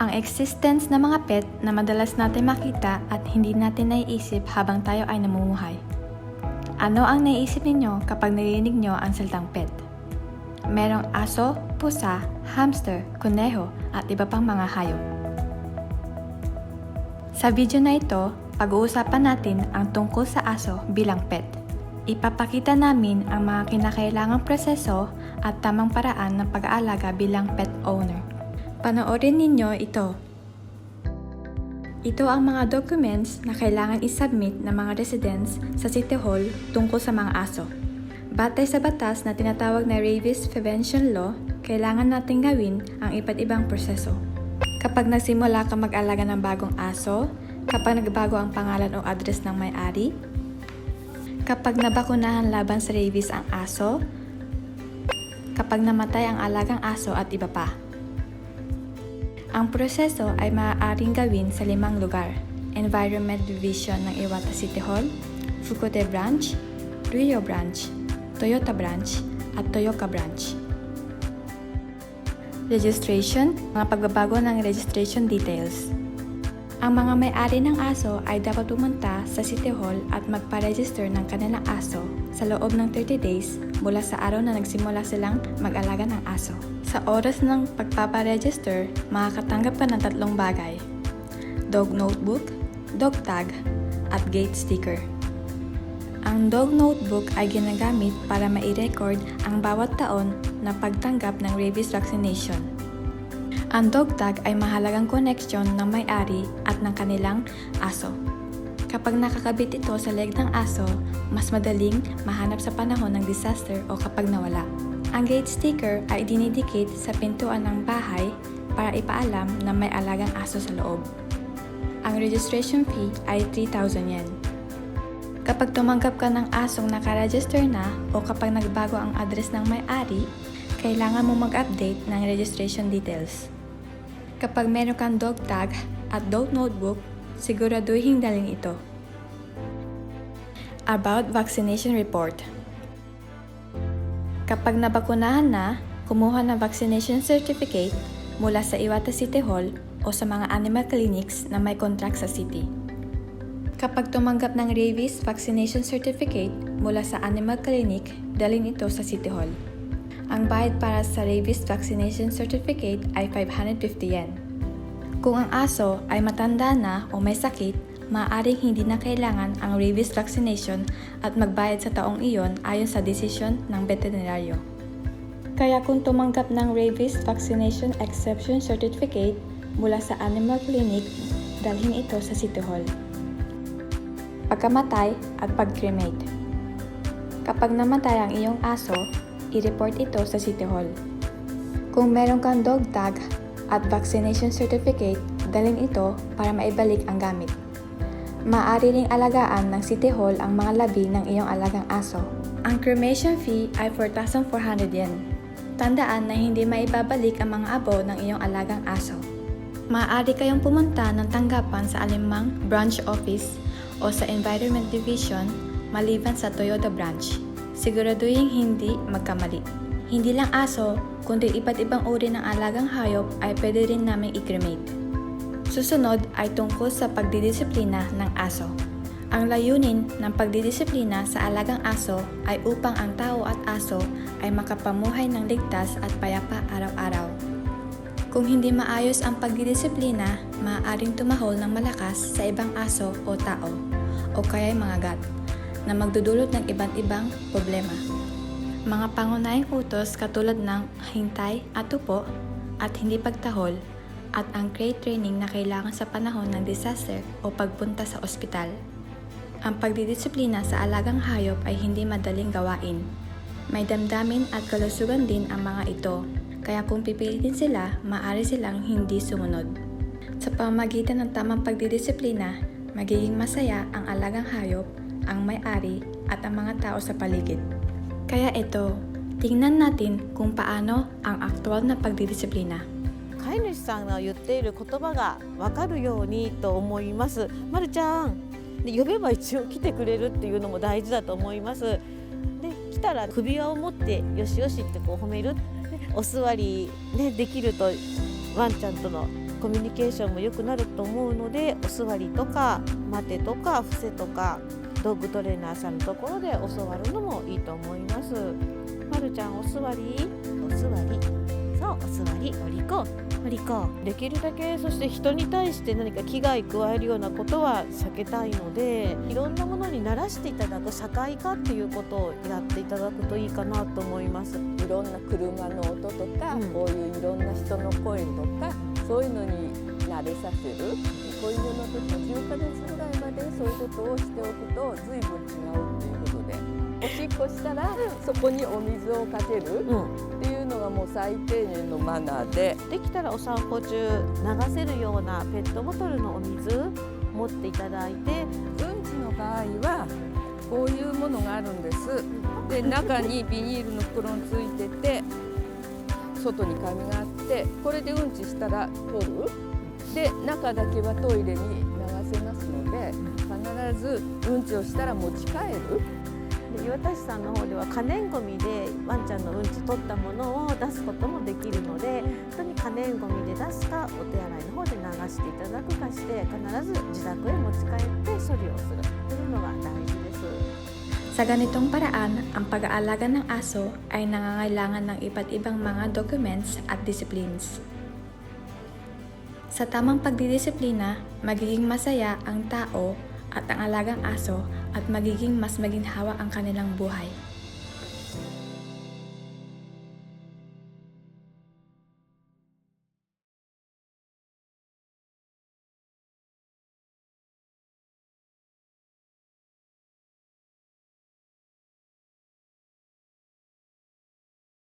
Ang existence ng mga pet na madalas natin makita at hindi natin naiisip habang tayo ay namumuhay. Ano ang naiisip ninyo kapag narinig nyo ang salitang pet? Merong aso, pusa, hamster, kuneho at iba pang mga hayop. Sa video na ito, pag-uusapan natin ang tungkol sa aso bilang pet. Ipapakita namin ang mga kinakailangang proseso at tamang paraan ng pag-aalaga bilang pet owner. Panoorin ninyo ito. Ito ang mga documents na kailangan isubmit ng mga residents sa City Hall tungkol sa mga aso. Batay sa batas na tinatawag na Rabies Prevention Law, kailangan natin gawin ang iba't ibang proseso. Kapag nagsimula ka mag-alaga ng bagong aso, kapag nagbago ang pangalan o address ng may-ari, kapag nabakunahan laban sa rabies ang aso, kapag namatay ang alagang aso at iba pa. Ang proseso ay maaaring gawin sa limang lugar. Environment Division ng Iwata City Hall, Fukute Branch, Rio Branch, Toyota Branch, at Toyoka Branch. Registration, mga pagbabago ng registration details. Ang mga may-ari ng aso ay dapat pumunta sa City Hall at magpa-register ng kanilang aso sa loob ng 30 days mula sa araw na nagsimula silang mag-alaga ng aso. Sa oras ng pagpaparegister, makakatanggap ka ng tatlong bagay. Dog notebook, dog tag, at gate sticker. Ang dog notebook ay ginagamit para mai-record ang bawat taon na pagtanggap ng rabies vaccination. Ang dog tag ay mahalagang connection ng may-ari at ng kanilang aso. Kapag nakakabit ito sa leg ng aso, mas madaling mahanap sa panahon ng disaster o kapag nawala. Ang gate sticker ay dinidikit sa pintuan ng bahay para ipaalam na may alagang aso sa loob. Ang registration fee ay 3,000 yen. Kapag tumanggap ka ng asong nakaregister na o kapag nagbago ang address ng may-ari, kailangan mo mag-update ng registration details. Kapag meron kang dog tag at dog notebook, siguraduhin dalhin ito. About Vaccination Report Kapag nabakunahan na, kumuha ng vaccination certificate mula sa Iwata City Hall o sa mga animal clinics na may contract sa city. Kapag tumanggap ng rabies vaccination certificate mula sa animal clinic, dalhin ito sa City Hall. Ang bayad para sa rabies vaccination certificate ay 550 yen. Kung ang aso ay matanda na o may sakit, maaaring hindi na kailangan ang rabies vaccination at magbayad sa taong iyon ayon sa desisyon ng veterinaryo. Kaya kung tumanggap ng rabies vaccination exception certificate mula sa animal clinic, dalhin ito sa City Hall. Pagkamatay at pag-cremate. Kapag namatay ang iyong aso, i-report ito sa City Hall. Kung meron kang dog tag at vaccination certificate, dalhin ito para maibalik ang gamit. Maaari ring alagaan ng City Hall ang mga labi ng iyong alagang aso. Ang cremation fee ay 4,400 yen. Tandaan na hindi maibabalik ang mga abo ng iyong alagang aso. Maaari kayong pumunta ng tanggapan sa alimang branch office o sa Environment Division maliban sa Toyota branch. Siguraduhin hindi magkamali. Hindi lang aso, kundi iba't ibang uri ng alagang hayop ay pwede rin namin i-cremate. Susunod ay tungkol sa pagdidisiplina ng aso. Ang layunin ng pagdidisiplina sa alagang aso ay upang ang tao at aso ay makapamuhay ng ligtas at payapa araw-araw. Kung hindi maayos ang pagdidisiplina, maaaring tumahol ng malakas sa ibang aso o tao, o kaya'y mga gat, na magdudulot ng iba't ibang problema. Mga pangunahing utos katulad ng hintay at tupo at hindi pagtahol at ang crate training na kailangan sa panahon ng disaster o pagpunta sa ospital. Ang pagdidisiplina sa alagang hayop ay hindi madaling gawain. May damdamin at kalusugan din ang mga ito, kaya kung pipilitin sila, maaari silang hindi sumunod. Sa pamamagitan ng tamang pagdidisiplina, magiging masaya ang alagang hayop, ang may-ari at ang mga tao sa paligid. Kaya ito, tingnan natin kung paano ang aktual na pagdidisiplina. 飼い主さんが言っている言葉が分かるようにと思います。まるちゃんで呼べば一応来てくれるっていうのも大事だと思います。で来たら首輪を持ってよしよしってこう褒めるお座り、ね、できるとワンちゃんとのコミュニケーションも良くなると思うのでお座りとか待てとか伏せとかドッグトレーナーさんのところで教わるのもいいと思います。まるちゃんお座り？お座り。そうお座り。お利口お利口できるだけそして人に対して何か危害加えるようなことは避けたいのでいろんなものに慣らしていただく社会化っていうことをやっていただくといいかなと思います。いろんな車の音とか、うん。こういういろんな人の声とかそういうのに慣れさせる。子犬の時10ヶ月ぐらいまでそういうことをしておくと随分違うっていうことで。おしっこしたらそこにお水をかける。うん。っていうのがもう最低限のマナーで。できたらお散歩中流せるようなペットボトルのお水持っていただいて。うんちの場合はこういうものがあるんです。で中にビニールの袋についてて外に紙があってこれでうんちしたら取るで中だけはトイレに流せますので必ずうんちをしたら持ち帰るで岩田市さんの方では可燃ごみでワンちゃんのうんち取ったものを出すこともできるので本当に可燃ごみで出すかお手洗いの方で流していただくかして必ず自宅へ持ち帰って処理をするというのが大事です。Sa ganitong paraan, ang pag-aalaga ng aso ay nangangailangan ng iba't ibang mga documents at disciplines. Sa tamang pagdidisiplina, magiging masaya ang tao at ang alagang aso at magiging mas maginhawa ang kanilang buhay.